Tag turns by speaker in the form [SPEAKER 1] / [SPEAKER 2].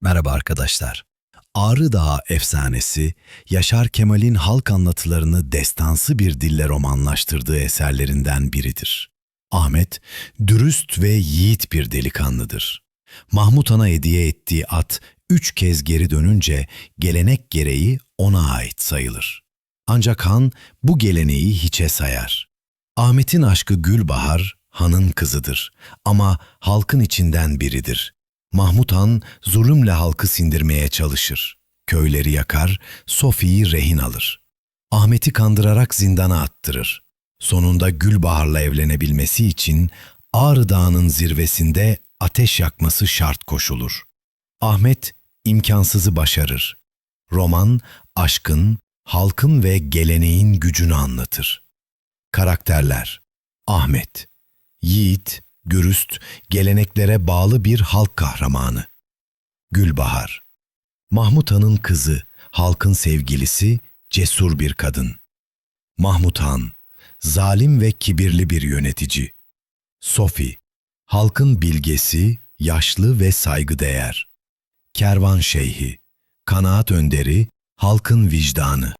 [SPEAKER 1] Merhaba arkadaşlar. Ağrı Dağı efsanesi, Yaşar Kemal'in halk anlatılarını destansı bir dille romanlaştırdığı eserlerinden biridir. Ahmet, dürüst ve yiğit bir delikanlıdır. Mahmut Han'a hediye ettiği at üç kez geri dönünce gelenek gereği ona ait sayılır. Ancak Han bu geleneği hiçe sayar. Ahmet'in aşkı Gülbahar, Han'ın kızıdır ama halkın içinden biridir. Mahmut Han zulümle halkı sindirmeye çalışır. Köyleri yakar, Sofi'yi rehin alır. Ahmet'i kandırarak zindana attırır. Sonunda Gülbahar'la evlenebilmesi için Ağrı Dağı'nın zirvesinde ateş yakması şart koşulur. Ahmet imkansızı başarır. Roman, aşkın, halkın ve geleneğin gücünü anlatır. Karakterler Ahmet Yiğit, dürüst, geleneklere bağlı bir halk kahramanı. Gülbahar Mahmut Han'ın kızı, halkın sevgilisi, cesur bir kadın. Mahmut Han, zalim ve kibirli bir yönetici. Sofi, halkın bilgesi, yaşlı ve saygıdeğer. Kervan Şeyhi, kanaat önderi, halkın vicdanı.